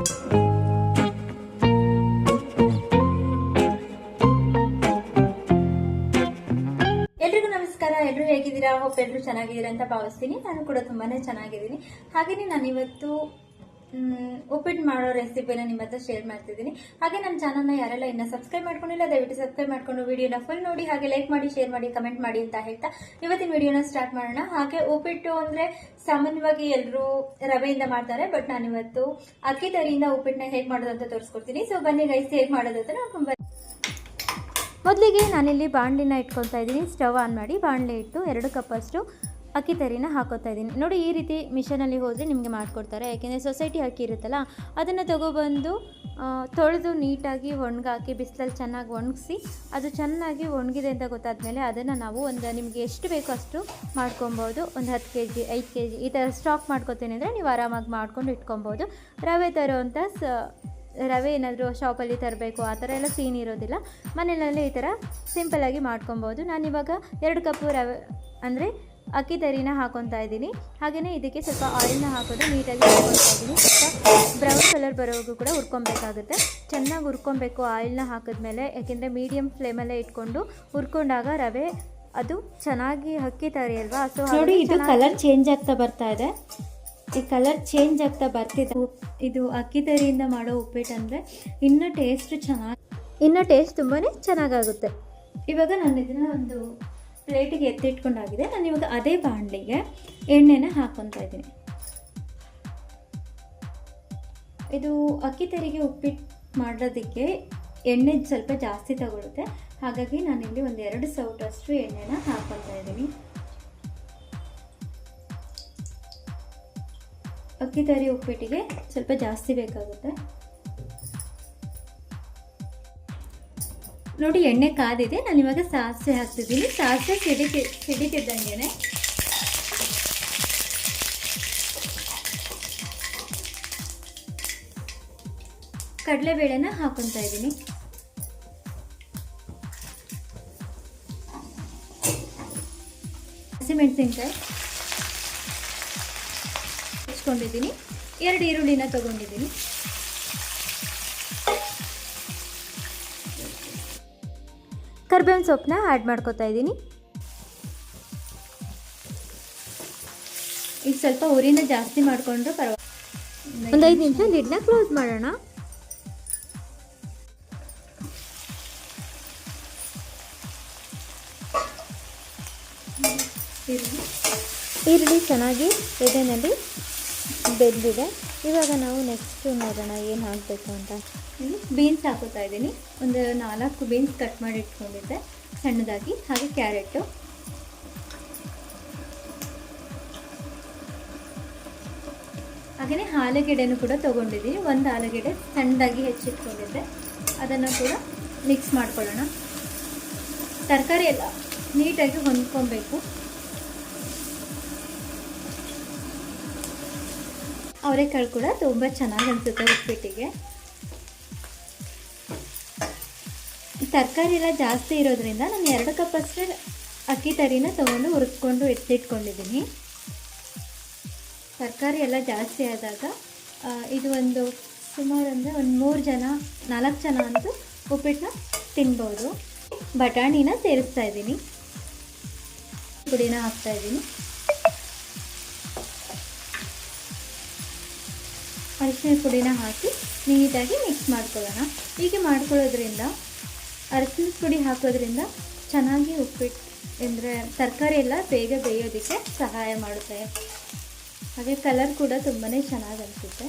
ಎಲ್ರಿಗೂ ನಮಸ್ಕಾರ. ಎಲ್ಲರೂ ಹೇಗಿದ್ದೀರಾ? ಹೋಪ್ ಎಲ್ಲರೂ ಚೆನ್ನಾಗಿದ್ದೀರಾ ಅಂತ ಭಾವಿಸ್ತೀನಿ. ನಾನು ಕೂಡ ತುಂಬಾನೇ ಚೆನ್ನಾಗಿದ್ದೀನಿ. ಹಾಗೆಯೇ ನಾನು ಇವತ್ತು ಉಪ್ಪಿಟ್ಟು ಮಾಡೋ ರೆಸಿಪಿನ ನಿಮ್ಮ ಹತ್ರ ಶೇರ್ ಮಾಡ್ತಿದ್ದೀನಿ. ಹಾಗೆ ನಮ್ಮ ಚಾನಲ್ನ ಯಾರೆಲ್ಲ ಇನ್ನ ಸಬ್ಸ್ಕ್ರೈಬ್ ಮಾಡ್ಕೊಂಡಿಲ್ಲ, ದಯವಿಟ್ಟು ಸಬ್ಸ್ಕ್ರೈಬ್ ಮಾಡ್ಕೊಂಡು ವಿಡಿಯೋನ ಫುಲ್ ನೋಡಿ, ಹಾಗೆ ಲೈಕ್ ಮಾಡಿ ಶೇರ್ ಮಾಡಿ ಕಮೆಂಟ್ ಮಾಡಿ ಅಂತ ಹೇಳ್ತಾ ಇವತ್ತಿನ ವಿಡಿಯೋನ ಸ್ಟಾರ್ಟ್ ಮಾಡೋಣ. ಹಾಗೆ ಉಪ್ಪಿಟ್ಟು ಅಂದ್ರೆ ಸಾಮಾನ್ಯವಾಗಿ ಎಲ್ಲರೂ ರವೆಯಿಂದ ಮಾಡ್ತಾರೆ ಬಟ್ ನಾನು ಇವತ್ತು ಅಕ್ಕಿ ತರಿಯಿಂದ ಉಪ್ಪಿಟ್ಟನ್ನ ಹೇಗೆ ಮಾಡೋದು ಅಂತ ತೋರಿಸ್ಕೊಡ್ತೀನಿ. ಸೊ ಬನ್ನಿ ರೈಸ್ ಹೇಗೆ ಮಾಡೋದು ಅಂತ ನೋಡ್ಕೊಂಡು ಬನ್ನಿ. ಮೊದಲಿಗೆ ನಾನಿಲ್ಲಿ ಬಾಣಲಿನ ಇಟ್ಕೊತಾ ಇದ್ದೀನಿ. ಸ್ಟವ್ ಆನ್ ಮಾಡಿ ಬಾಣಲೆ ಇಟ್ಟು ಎರಡು ಕಪ್ಪಷ್ಟು ಅಕ್ಕಿ ತರಿನ ಹಾಕೋತಾ ಇದ್ದೀನಿ. ನೋಡಿ, ಈ ರೀತಿ ಮಿಷನಲ್ಲಿ ಹೋದರೆ ನಿಮಗೆ ಮಾಡಿಕೊಡ್ತಾರೆ. ಯಾಕೆಂದರೆ ಸೊಸೈಟಿ ಅಕ್ಕಿ ಇರುತ್ತಲ್ಲ, ಅದನ್ನು ತೊಗೊಬಂದು ತೊಳೆದು ನೀಟಾಗಿ ಒಣಗಾಕಿ, ಬಿಸಿಲಲ್ಲಿ ಚೆನ್ನಾಗಿ ಒಣಗಿಸಿ, ಅದು ಚೆನ್ನಾಗಿ ಒಣಗಿದೆ ಅಂತ ಗೊತ್ತಾದಮೇಲೆ ಅದನ್ನು ನಾವು ಒಂದು ನಿಮಗೆ ಎಷ್ಟು ಬೇಕೋ ಅಷ್ಟು ಮಾಡ್ಕೊಬೋದು. ಒಂದು ಹತ್ತು ಕೆ ಜಿ ಐದು ಕೆ ಜಿ ಈ ಥರ ಸ್ಟಾಕ್ ಮಾಡ್ಕೊತೀನಿ ಅಂದರೆ ನೀವು ಆರಾಮಾಗಿ ಮಾಡ್ಕೊಂಡು ಇಟ್ಕೊಬೋದು. ರವೆ ತರುವಂಥ ಸ, ರವೆ ಏನಾದರೂ ಶಾಪಲ್ಲಿ ತರಬೇಕು, ಆ ಥರ ಎಲ್ಲ ಸೀನ್ ಇರೋದಿಲ್ಲ. ಮನೆಯಲ್ಲೇ ಈ ಥರ ಸಿಂಪಲ್ಲಾಗಿ ಮಾಡ್ಕೊಬೋದು. ನಾನಿವಾಗ ಎರಡು ಕಪ್ಪು ರವೆ, ಅಂದರೆ ಅಕ್ಕಿ ತರಿನ ಹಾಕೊತಾ ಇದ್ದೀನಿ. ಹಾಗೆಯೇ ಇದಕ್ಕೆ ಸ್ವಲ್ಪ ಆಯಿಲ್ನ ಹಾಕೋದು ನೀಟಾಗಿ ಹಾಕೊತಾ ಇದ್ದೀನಿ. ಸ್ವಲ್ಪ ಬ್ರೌನ್ ಕಲರ್ ಬರೋವರೆಗೂ ಕೂಡ ಹುರ್ಕೊಬೇಕಾಗುತ್ತೆ ಚೆನ್ನಾಗಿ ಹುರ್ಕೊಬೇಕು ಆಯಿಲ್ನ ಹಾಕಿದ್ಮೇಲೆ. ಯಾಕೆಂದರೆ ಮೀಡಿಯಮ್ ಫ್ಲೇಮಲ್ಲೇ ಇಟ್ಕೊಂಡು ಹುರ್ಕೊಂಡಾಗ ರವೆ ಅದು ಚೆನ್ನಾಗಿ ಅಕ್ಕಿ ತರಿ ಅಲ್ವಾ ಸೊ ನೋಡಿ ಇದು ಕಲರ್ ಚೇಂಜ್ ಆಗ್ತಾ ಬರ್ತಾ ಇದೆ. ಈ ಕಲರ್ ಚೇಂಜ್ ಆಗ್ತಾ ಬರ್ತಿದೆ. ಇದು ಅಕ್ಕಿ ತರಿಯಿಂದ ಮಾಡೋ ಉಪ್ಪಿಟ್ಟು ಅಂದರೆ ಇನ್ನೂ ಟೇಸ್ಟ್ ಚೆನ್ನಾಗಿ ಇನ್ನೂ ಟೇಸ್ಟ್ ತುಂಬಾ ಚೆನ್ನಾಗಾಗುತ್ತೆ. ಇವಾಗ ನಾನು ಇದನ್ನ ಒಂದು ಪ್ಲೇಟಿಗೆ ಎತ್ತಿಟ್ಕೊಂಡಾಗಿದೆ. ನಾನು ಇವಾಗ ಅದೇ ಬಾಣಲಿಗೆ ಎಣ್ಣೆನ ಹಾಕ್ಕೊತಾ ಇದ್ದೀನಿ. ಇದು ಅಕ್ಕಿ ತರಿಗೆ ಉಪ್ಪಿಟ್ಟು ಮಾಡೋದಕ್ಕೆ ಎಣ್ಣೆ ಸ್ವಲ್ಪ ಜಾಸ್ತಿ ತಗೊಳುತ್ತೆ. ಹಾಗಾಗಿ ನಾನಿಲ್ಲಿ ಒಂದು ಎರಡು ಸೌಟಷ್ಟು ಎಣ್ಣೆನ ಹಾಕ್ಕೊತಾ ಇದ್ದೀನಿ. ಅಕ್ಕಿ ತರಿ ಉಪ್ಪಿಟ್ಟಿಗೆ ಸ್ವಲ್ಪ ಜಾಸ್ತಿ ಬೇಕಾಗುತ್ತೆ. ನೋಡಿ, ಎಣ್ಣೆ ಕಾದಿದೆ. ನಾನು ಇವಾಗ ಸಾಸಿವೆ ಹಾಕ್ತಿದ್ದೀನಿ. ಸಾಸಿವೆ ಸಿಡಿಕೆ ಸಿಡಿತಿದ್ದಂಗೆ ಕಡಲೆಬೇಳೆನ ಹಾಕೊತಾ ಇದ್ದೀನಿ. ಹಸಿಮೆಣಸಿನ್ಕಾಯಿ ಹಚ್ಕೊಂಡಿದ್ದೀನಿ ಎರಡು ಈರುಳ್ಳಿನ ತಗೊಂಡಿದ್ದೀನಿ. ಕರ್ಬೇವಿನ ಸೊಪ್ಪನ್ನ ಆ್ಯಡ್ ಮಾಡ್ಕೋತಾ ಇದ್ದೀನಿ. ಈಗ ಸ್ವಲ್ಪ ಉರಿನ ಜಾಸ್ತಿ ಮಾಡಿಕೊಂಡ್ರೆ ಪರವಾಗಿಲ್ಲ. ಒಂದು ಐದು ನಿಮಿಷ ಲಿಡ್ನ ಕ್ಲೋಸ್ ಮಾಡೋಣ. ಈರುಳ್ಳಿ ಚೆನ್ನಾಗಿ ಎದೆನಲ್ಲಿ ಬೆಂದಿದೆ. ಇವಾಗ ನಾವು ನೆಕ್ಸ್ಟ್ ನೋಡೋಣ ಏನು ಹಾಕಬೇಕು ಅಂತ. ಬೀನ್ಸ್ ಹಾಕೋತಾ ಇದ್ದೀನಿ. ಒಂದು ನಾಲ್ಕು ಬೀನ್ಸ್ ಕಟ್ ಮಾಡಿ ಇಟ್ಕೊಂಡಿದ್ದೆ. ಸಣ್ಣದಾಗಿ. ಹಾಗೆ ಕ್ಯಾರೆಟು ಹಾಗೆಯೇ ಆಲೂಗೆಡ್ಡೆನೂ ಕೂಡ ತೊಗೊಂಡಿದ್ದೀನಿ. ಒಂದು ಆಲೂಗೆಡ್ಡೆ ಸಣ್ಣದಾಗಿ ಹೆಚ್ಚಿಟ್ಕೊಂಡಿದ್ದೆ. ಅದನ್ನು ಕೂಡ ಮಿಕ್ಸ್ ಮಾಡ್ಕೊಳ್ಳೋಣ. ತರಕಾರಿ ಎಲ್ಲ ನೀಟಾಗಿ ಹೊಂದ್ಕೊಬೇಕು. ಅವರೆಕಾಳು ಕೂಡ ತುಂಬ ಚೆನ್ನಾಗಿ ಅನಿಸುತ್ತೆ ಉಪ್ಪಿಟ್ಟಿಗೆ. ತರಕಾರಿ ಎಲ್ಲ ಜಾಸ್ತಿ ಇರೋದ್ರಿಂದ ನಾನು ಎರಡು ಕಪ್ ಅಷ್ಟೇ ಅಕ್ಕಿ ತರಿನ ತೊಗೊಂಡು ಹುರಿಸ್ಕೊಂಡು ಎತ್ತಿಟ್ಕೊಂಡಿದ್ದೀನಿ. ತರಕಾರಿ ಎಲ್ಲ ಜಾಸ್ತಿ ಆದಾಗ ಇದು ಒಂದು ಸುಮಾರು ಅಂದರೆ ಒಂದು ಮೂರು ಜನ, ನಾಲ್ಕು ಜನ ಅಂತೂ ಉಪ್ಪಿಟ್ಟನ್ನ ತಿನ್ಬೋದು. ಬಟಾಣಿನ ಸೇರಿಸ್ತಾ ಇದ್ದೀನಿ. ಪುಡಿನ ಹಾಕ್ತಾ ಇದ್ದೀನಿ. ಅರಿಶಿನ ಪುಡಿನ ಹಾಕಿ ನೀಟಾಗಿ ಮಿಕ್ಸ್ ಮಾಡ್ಕೊಳ್ಳೋಣ. ಹೀಗೆ ಮಾಡ್ಕೊಳ್ಳೋದ್ರಿಂದ ಅರಿಶಿನ ಪುಡಿ ಹಾಕೋದ್ರಿಂದ ಚೆನ್ನಾಗಿ ಉಪ್ಪಿಟ್ಟು, ಅಂದರೆ ತರಕಾರಿ ಎಲ್ಲ ಬೇಗ ಬೇಯೋದಕ್ಕೆ ಸಹಾಯ ಮಾಡುತ್ತೆ. ಹಾಗೆ ಕಲರ್ ಕೂಡ ತುಂಬಾ ಚೆನ್ನಾಗಿ ಅನಿಸುತ್ತೆ.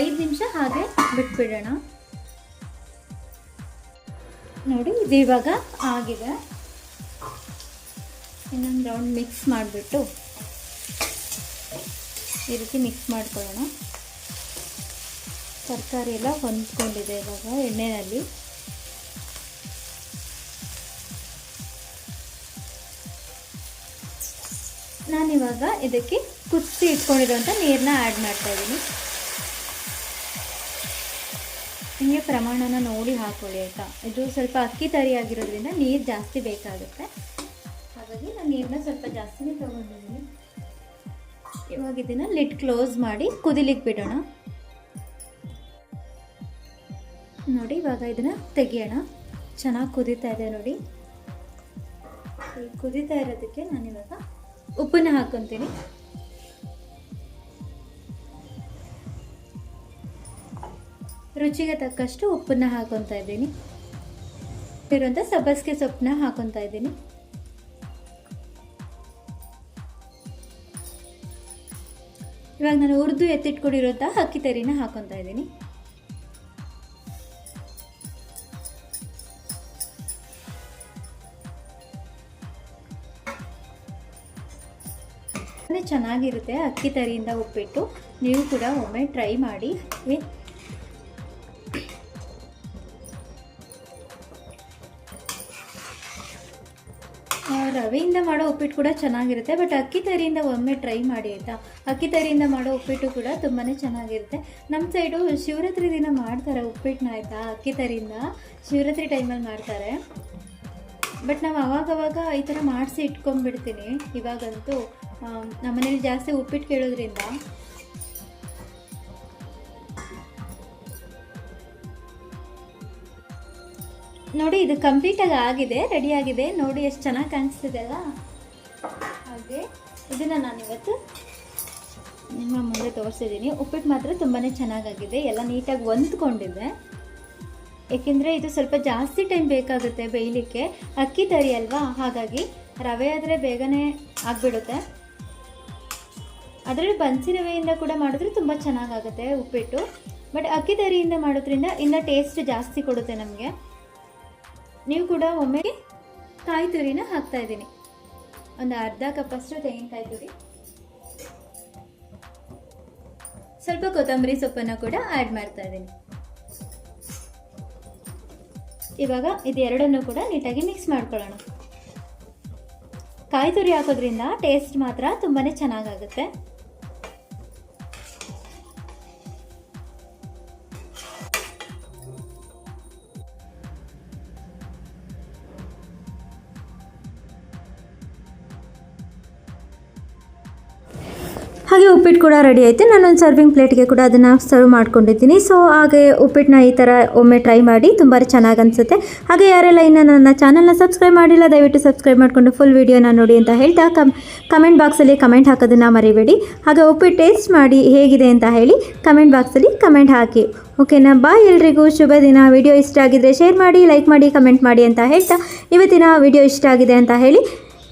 ಐದು ನಿಮಿಷ ಹಾಗೆ ಬಿಟ್ಬಿಡೋಣ. ನೋಡಿ, ಇದು ಇವಾಗ ಆಗಿದೆ. ಇನ್ನೊಂದು ರೌಂಡ್ ಮಿಕ್ಸ್ ಮಾಡಿಬಿಟ್ಟು. ಈ ರೀತಿ ಮಿಕ್ಸ್ ಮಾಡ್ಕೊಳ್ಳೋಣ. ತರಕಾರಿ ಎಲ್ಲ ಹೊಂದ್ಕೊಂಡಿದೆ ಇವಾಗ ಎಣ್ಣೆಯಲ್ಲಿ. ನಾನಿವಾಗ ಇದಕ್ಕೆ ಕುದಿಸಿ ಇಟ್ಕೊಂಡಿರುವಂಥ ನೀರನ್ನ ಆ್ಯಡ್ ಮಾಡ್ತಾ ಇದ್ದೀನಿ. ನಿಮಗೆ ಪ್ರಮಾಣನ ನೋಡಿ ಹಾಕೊಳ್ಳಿ ಆಯಿತಾ? ಇದು ಸ್ವಲ್ಪ ಅಕ್ಕಿ ತರಿ ಆಗಿರೋದ್ರಿಂದ ನೀರು ಜಾಸ್ತಿ ಬೇಕಾಗುತ್ತೆ. ಹಾಗಾಗಿ ನಾನು ನೀರನ್ನ ಸ್ವಲ್ಪ ಜಾಸ್ತಿನೇ ತೊಗೊಂಡಿದ್ದೀನಿ. ಇವಾಗ ಇದನ್ನು ಲಿಡ್ ಕ್ಲೋಸ್ ಮಾಡಿ ಕುದಿಲಿಕ್ಕೆ ಬಿಡೋಣ. ನೋಡಿ, ಇವಾಗ ಇದನ್ನು ತೆಗಿಯೋಣ. ಚೆನ್ನಾಗಿ ಕುದೀತಾ ಇದೆ ನೋಡಿ. ಈ ಕುದೀತಾ ಇರೋದಕ್ಕೆ ಇವಾಗ ಉಪ್ಪನ್ನ ಹಾಕ್ಕೊತೀನಿ ರುಚಿಗೆ ತಕ್ಕಷ್ಟು ಉಪ್ಪನ್ನ ಹಾಕೊತಾ ಇದ್ದೀನಿ. ಇರುವಂಥ ಸಬ್ಬಸಿಗೆ ಸೊಪ್ಪನ್ನ ಹಾಕೊತಾ ಇದ್ದೀನಿ. ಇವಾಗ ನಾನು ಹುರಿದು ಎತ್ತಿಟ್ಕೊಂಡಿರೋಂಥ ಅಕ್ಕಿ ತರಿನ ಹಾಕೊತಾ ಇದ್ದೀನಿ. ಚೆನ್ನಾಗಿರುತ್ತೆ ಅಕ್ಕಿ ತರಿಯಿಂದ ಉಪ್ಪಿಟ್ಟು. ನೀವು ಕೂಡ ಒಮ್ಮೆ ಟ್ರೈ ಮಾಡಿ. ರವೆಯಿಂದ ಮಾಡೋ ಉಪ್ಪಿಟ್ಟು ಕೂಡ ಚೆನ್ನಾಗಿರುತ್ತೆ ಬಟ್ ಅಕ್ಕಿ ತರಿಯಿಂದ ಒಮ್ಮೆ ಟ್ರೈ ಮಾಡಿ ಆಯಿತಾ? ಅಕ್ಕಿ ತರಿಯಿಂದ ಮಾಡೋ ಉಪ್ಪಿಟ್ಟು ಕೂಡ ತುಂಬಾ ಚೆನ್ನಾಗಿರುತ್ತೆ. ನಮ್ಮ ಸೈಡು ಶಿವರಾತ್ರಿ ದಿನ ಮಾಡ್ತಾರೆ ಉಪ್ಪಿಟ್ಟನ್ನ ಆಯಿತಾ? ಅಕ್ಕಿ ತರಿಯಿಂದ ಶಿವರಾತ್ರಿ ಟೈಮಲ್ಲಿ ಮಾಡ್ತಾರೆ. ಬಟ್ ನಾವು ಅವಾಗವಾಗ ಈ ಥರ ಮಾಡಿಸಿ ಇಟ್ಕೊಂಡ್ಬಿಡ್ತೀನಿ. ಇವಾಗಂತೂ ನಮ್ಮ ನಮ್ಮನೇಲಿ ಜಾಸ್ತಿ ಉಪ್ಪಿಟ್ಟು ಕೇಳೋದ್ರಿಂದ ನೋಡಿ, ಇದು ಕಂಪ್ಲೀಟಾಗಿ ಆಗಿದೆ ರೆಡಿ ಆಗಿದೆ. ನೋಡಿ, ಎಷ್ಟು ಚೆನ್ನಾಗಿ ಕಾಣಿಸ್ತಿದೆ ಅಲ್ಲ ಹಾಗೆ, ಇದನ್ನು ನಾನಿವತ್ತು ನಿಮ್ಮ ಮುಂದೆ ತೋರಿಸಿದ್ದೀನಿ. ಉಪ್ಪಿಟ್ಟು ಮಾತ್ರ ತುಂಬಾ ಚೆನ್ನಾಗಾಗಿದೆ. ಎಲ್ಲ ನೀಟಾಗಿ ಹೊಂದ್ಕೊಂಡಿದೆ. ಏಕೆಂದರೆ ಇದು ಸ್ವಲ್ಪ ಜಾಸ್ತಿ ಟೈಮ್ ಬೇಕಾಗುತ್ತೆ ಬೇಯಲಿಕ್ಕೆ. ಅಕ್ಕಿ ತರಿ ಅಲ್ವಾ? ಹಾಗಾಗಿ ರವೆ ಆದರೆ ಬೇಗನೆ ಆಗಿಬಿಡುತ್ತೆ. ಅದರಲ್ಲಿ ಬನ್ಸಿ ರವೆಯಿಂದ ಕೂಡ ಮಾಡಿದ್ರೆ ತುಂಬ ಚೆನ್ನಾಗಾಗುತ್ತೆ ಉಪ್ಪಿಟ್ಟು. ಬಟ್ ಅಕ್ಕಿ ತರಿಯಿಂದ ಮಾಡೋದ್ರಿಂದ ಇನ್ನೂ ಟೇಸ್ಟ್ ಜಾಸ್ತಿ ಕೊಡುತ್ತೆ ನಮಗೆ. ನೀವು ಕೂಡ ಒಮ್ಮೆ ಕಾಯಿ ತುರಿನ ಹಾಕ್ತಾ ಇದ್ದೀನಿ. ಒಂದು ಅರ್ಧ ಕಪ್ಪಷ್ಟು ತೆಂಗಿನಕಾಯಿ ತುರಿ. ಸ್ವಲ್ಪ ಕೊತ್ತಂಬರಿ ಸೊಪ್ಪನ್ನು ಕೂಡ ಆ್ಯಡ್ ಮಾಡ್ತಾ ಇದ್ದೀನಿ. ಇವಾಗ ಇದೆರಡನ್ನು ಕೂಡ ನೀಟಾಗಿ ಮಿಕ್ಸ್ ಮಾಡ್ಕೊಳ್ಳೋಣ. ಕಾಯಿ ತುರಿ ಹಾಕೋದ್ರಿಂದ ಟೇಸ್ಟ್ ಮಾತ್ರ ತುಂಬಾ ಚೆನ್ನಾಗಾಗುತ್ತೆ. ಹಾಗೆ ಉಪ್ಪಿಟ್ಟು ಕೂಡ ರೆಡಿ ಆಯಿತು ನಾನೊಂದು ಸರ್ವಿಂಗ್ ಪ್ಲೇಟ್ಗೆ ಕೂಡ ಅದನ್ನು ಸರ್ವ್ ಮಾಡ್ಕೊಂಡಿದ್ದೀನಿ. ಸೊ ಹಾಗೆ ಉಪ್ಪಿಟ್ಟನ್ನ ಈ ಥರ ಒಮ್ಮೆ ಟ್ರೈ ಮಾಡಿ ತುಂಬ ಚೆನ್ನಾಗಿ ಅನಿಸುತ್ತೆ. ಹಾಗೆ ಯಾರೆಲ್ಲ ಇನ್ನು ನನ್ನ ಚಾನಲ್ನ ಸಬ್ಸ್ಕ್ರೈಬ್ ಮಾಡಿಲ್ಲ, ದಯವಿಟ್ಟು ಸಬ್ಸ್ಕ್ರೈಬ್ ಮಾಡಿಕೊಂಡು ಫುಲ್ ವೀಡಿಯೋನ ನೋಡಿ ಅಂತ ಹೇಳ್ತಾ ಕಮ್ ಕಮೆಂಟ್ ಬಾಕ್ಸಲ್ಲಿ ಕಮೆಂಟ್ ಹಾಕೋದನ್ನು ಮರಿಬೇಡಿ. ಹಾಗೆ ಉಪ್ಪಿಟ್ಟು ಟೇಸ್ಟ್ ಮಾಡಿ ಹೇಗಿದೆ ಅಂತ ಹೇಳಿ ಕಮೆಂಟ್ ಬಾಕ್ಸಲ್ಲಿ ಕಮೆಂಟ್ ಹಾಕಿ. ಓಕೆನಾ ಬಾಯ್ ಎಲ್ರಿಗೂ. ಶುಭ ದಿನ. ವಿಡಿಯೋ ಇಷ್ಟ ಆಗಿದ್ರೆ ಶೇರ್ ಮಾಡಿ ಲೈಕ್ ಮಾಡಿ ಕಮೆಂಟ್ ಮಾಡಿ ಅಂತ ಹೇಳ್ತಾ ಇವತ್ತಿನ ವಿಡಿಯೋ ಇಷ್ಟ ಆಗಿದೆ ಅಂತ ಹೇಳಿ.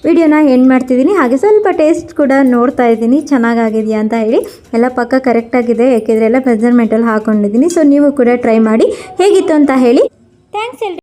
ವಿಡಿಯೋನ ಎಂಡ್ ಮಾಡ್ತಿದ್ದೀನಿ. ಹಾಗೆ ಸ್ವಲ್ಪ ಟೇಸ್ಟ್ ಕೂಡ ನೋಡ್ತಾ ಇದ್ದೀನಿ. ಚೆನ್ನಾಗಾಗಿದೆಯಾ ಅಂತ ಹೇಳಿ. ಎಲ್ಲ ಪಕ್ಕ ಕರೆಕ್ಟಾಗಿದೆ ಯಾಕೆಂದರೆ ಎಲ್ಲ ಮೆಜರ್ಮೆಂಟಲ್ಲಿ ಹಾಕ್ಕೊಂಡಿದ್ದೀನಿ ಸೊ ನೀವು ಕೂಡ ಟ್ರೈ ಮಾಡಿ. ಹೇಗಿತ್ತು ಅಂತ ಹೇಳಿ. ಥ್ಯಾಂಕ್ಸ್ ಎಲ್ರಿ